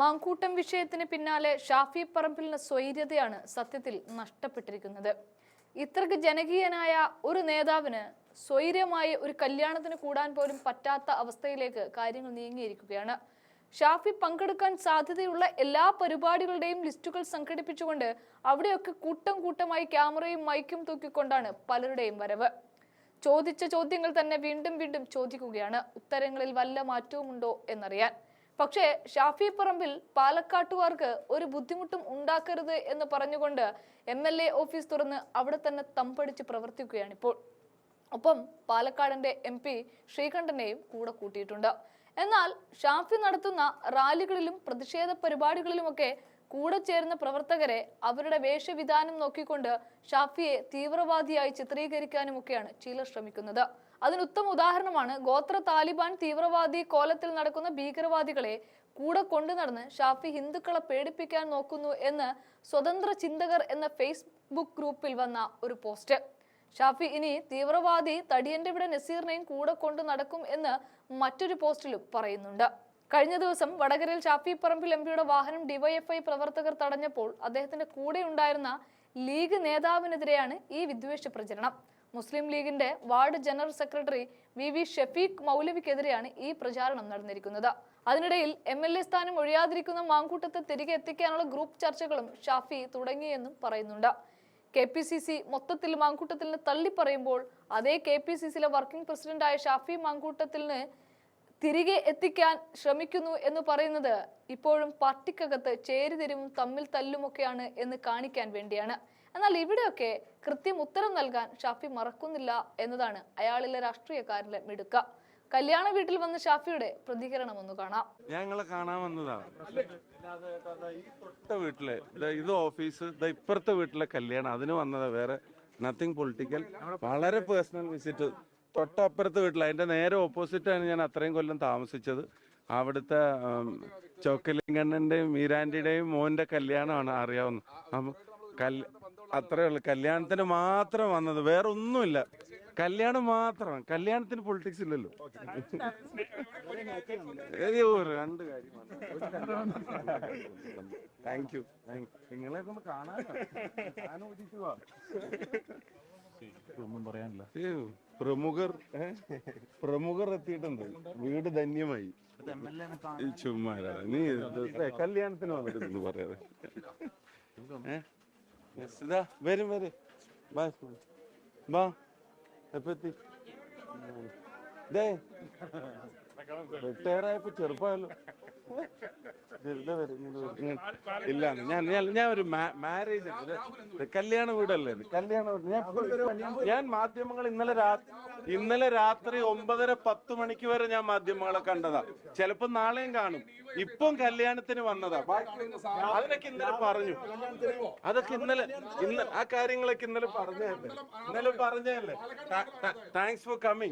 മാങ്കൂട്ടം വിഷയത്തിന് പിന്നാലെ ഷാഫി പറമ്പിലിന് സ്വൈര്യതയാണ് സത്യത്തിൽ നഷ്ടപ്പെട്ടിരിക്കുന്നത്. ഇത്രക്ക് ജനകീയനായ ഒരു നേതാവിന് സ്വൈര്യമായി ഒരു കല്യാണത്തിന് കൂടാൻ പോലും പറ്റാത്ത അവസ്ഥയിലേക്ക് കാര്യങ്ങൾ നീങ്ങിയിരിക്കുകയാണ്. ഷാഫി പങ്കെടുക്കാൻ സാധ്യതയുള്ള എല്ലാ പരിപാടികളുടെയും ലിസ്റ്റുകൾ സംഘടിപ്പിച്ചുകൊണ്ട് അവിടെയൊക്കെ കൂട്ടം കൂട്ടമായി ക്യാമറയും മൈക്കും തൂക്കിക്കൊണ്ടാണ് പലരുടെയും വരവ്. ചോദിച്ച ചോദ്യങ്ങൾ തന്നെ വീണ്ടും വീണ്ടും ചോദിക്കുകയാണ്. ഉത്തരങ്ങളിൽ വല്ല മാറ്റവും ഉണ്ടോ എന്നറിയാൻ. പക്ഷേ ഷാഫി പറമ്പിൽ പാലക്കാട്ടുകാർക്ക് ഒരു ബുദ്ധിമുട്ടും ഉണ്ടാക്കരുത് എന്ന് പറഞ്ഞുകൊണ്ട് എം എൽ എ ഓഫീസ് തുറന്ന് അവിടെ തന്നെ തമ്പടിച്ച് പ്രവർത്തിക്കുകയാണ് ഇപ്പോൾ. ഒപ്പം പാലക്കാടിന്റെ എം പി ശ്രീകണ്ഠനെയും കൂടെ കൂട്ടിയിട്ടുണ്ട്. എന്നാൽ ഷാഫി നടത്തുന്ന റാലികളിലും പ്രതിഷേധ പരിപാടികളിലുമൊക്കെ കൂടെ ചേർന്ന പ്രവർത്തകരെ അവരുടെ വേഷവിധാനം നോക്കിക്കൊണ്ട് ഷാഫിയെ തീവ്രവാദിയായി ചിത്രീകരിക്കാനുമൊക്കെയാണ് ചിലർ ശ്രമിക്കുന്നത്. അതിന് ഉത്തമ ഉദാഹരണമാണ് ഗോത്ര താലിബാൻ തീവ്രവാദി കോലത്തിൽ നടക്കുന്ന ഭീകരവാദികളെ കൂടെ കൊണ്ടു നടന്ന് ഷാഫി ഹിന്ദുക്കളെ പേടിപ്പിക്കാൻ നോക്കുന്നു എന്ന് സ്വതന്ത്ര ചിന്തകർ എന്ന ഫേസ്ബുക്ക് ഗ്രൂപ്പിൽ വന്ന ഒരു പോസ്റ്റ്. ഷാഫി ഇനി തീവ്രവാദി തടിയന്റെ ഇവിടെ നസീറിനെയും കൂടെ കൊണ്ടു നടക്കും എന്ന് മറ്റൊരു പോസ്റ്റിലും പറയുന്നുണ്ട്. കഴിഞ്ഞ ദിവസം വടകരയിൽ ഷാഫി പറമ്പിൽ എം പിയുടെ വാഹനം ഡിവൈഎഫ്ഐ പ്രവർത്തകർ തടഞ്ഞപ്പോൾ അദ്ദേഹത്തിന്റെ കൂടെ ഉണ്ടായിരുന്ന ലീഗ് നേതാവിനെതിരെയാണ് ഈ വിദ്വേഷ പ്രചരണം. മുസ്ലിം ലീഗിന്റെ ward general secretary V V Shafeeq മൗലവിക്കെതിരെയാണ് ഈ പ്രചാരണം നടന്നിരിക്കുന്നത്. അതിനിടയിൽ എം എൽ എ സ്ഥാനം ഒഴിയാതിരിക്കുന്ന മാങ്കൂട്ടത്തെ തിരികെ എത്തിക്കാനുള്ള ഗ്രൂപ്പ് ചർച്ചകളും ഷാഫി തുടങ്ങിയെന്നും പറയുന്നുണ്ട്. കെ പി സി സി മൊത്തത്തിൽ മാങ്കൂട്ടത്തിന് തള്ളിപ്പറയുമ്പോൾ അതേ കെ പി സി സിയിലെ വർക്കിംഗ് പ്രസിഡന്റായ ഷാഫി മാങ്കൂട്ടത്തിന് തിരികെ എത്തിക്കാൻ ശ്രമിക്കുന്നു എന്ന് പറയുന്നത് ഇപ്പോഴും പാർട്ടിക്കകത്ത് ചേരിതിരിവും തമ്മിൽ തല്ലുമൊക്കെയാണ് എന്ന് കാണിക്കാൻ വേണ്ടിയാണ്. എന്നാൽ ഇവിടെയൊക്കെ കൃത്യം ഉത്തരം നൽകാൻ ഷാഫി മറക്കുന്നില്ല എന്നതാണ് അയാളിലെ രാഷ്ട്രീയക്കാരിലെ മിടുക്ക. കല്യാണ വീട്ടിൽ വന്ന ഷാഫിയുടെ പ്രതികരണം ഒന്ന് കാണാം. ഞങ്ങളെ കാണാൻ വന്നതാണ് തൊട്ട വീട്ടിലെ ഇത് ഓഫീസ് ഇപ്പുറത്തെ വീട്ടിലെ കല്യാണം. അതിന് വന്നതാ. വേറെ നത്തിങ് പൊളിറ്റിക്കൽ വളരെ പേഴ്സണൽ വിസിറ്റ് തൊട്ടപ്പുറത്തെ വീട്ടിൽ അതിന്റെ നേരെ ഓപ്പോസിറ്റാണ് ഞാൻ അത്രയും കൊല്ലം താമസിച്ചത്. അവിടുത്തെ ഉം, ചോക്കലിംഗണ്ണന്റെയും മോന്റെ കല്യാണമാണ് അറിയാവുന്ന. അത്രേ ഉള്ളു. കല്യാണത്തിന് മാത്രം വന്നത്. വേറെ ഒന്നുമില്ല കല്യാണം മാത്രം. കല്യാണത്തിന് പൊളിറ്റിക്സ് ഇല്ലല്ലോ. രണ്ട് കാര്യം താങ്ക് യു നിങ്ങളെ ഒന്ന് കാണാൻ ഒന്നും പറയാനില്ല. പ്രമുഖർ? പ്രമുഖർ എത്തിയിട്ടുണ്ട്. വീട് ധന്യമായി. ഈ ചുമ്മാരാ. നീ കല്യാണത്തിന് വന്നിരുന്നു പറയാതെ. വരും വരും. ബാ ബാ. എപ്പത്തി? റിട്ടയർ ആയപ്പോ ചെറുപ്പമല്ലോ ഇല്ല ഞാൻ ഞാൻ ഒരു മാരേജ് കല്യാണ വീടല്ലേ ഇത്? കല്യാണ വീട്. ഞാൻ ഞാൻ മാധ്യമങ്ങൾ ഇന്നലെ രാത്രി ഇന്നലെ രാത്രി ഒമ്പതര പത്ത് മണിക്ക് വരെ ഞാൻ മാധ്യമങ്ങളെ കണ്ടതാ. ചിലപ്പോ നാളെയും കാണും. ഇപ്പം കല്യാണത്തിന് വന്നതാ. അതിനൊക്കെ ഇന്നലെ പറഞ്ഞു. അതൊക്കെ ഇന്നലെ ഇന്ന് ആ കാര്യങ്ങളൊക്കെ ഇന്നലെ പറഞ്ഞതല്ലേ? ഇന്നലെ പറഞ്ഞതല്ലേ? Thanks for coming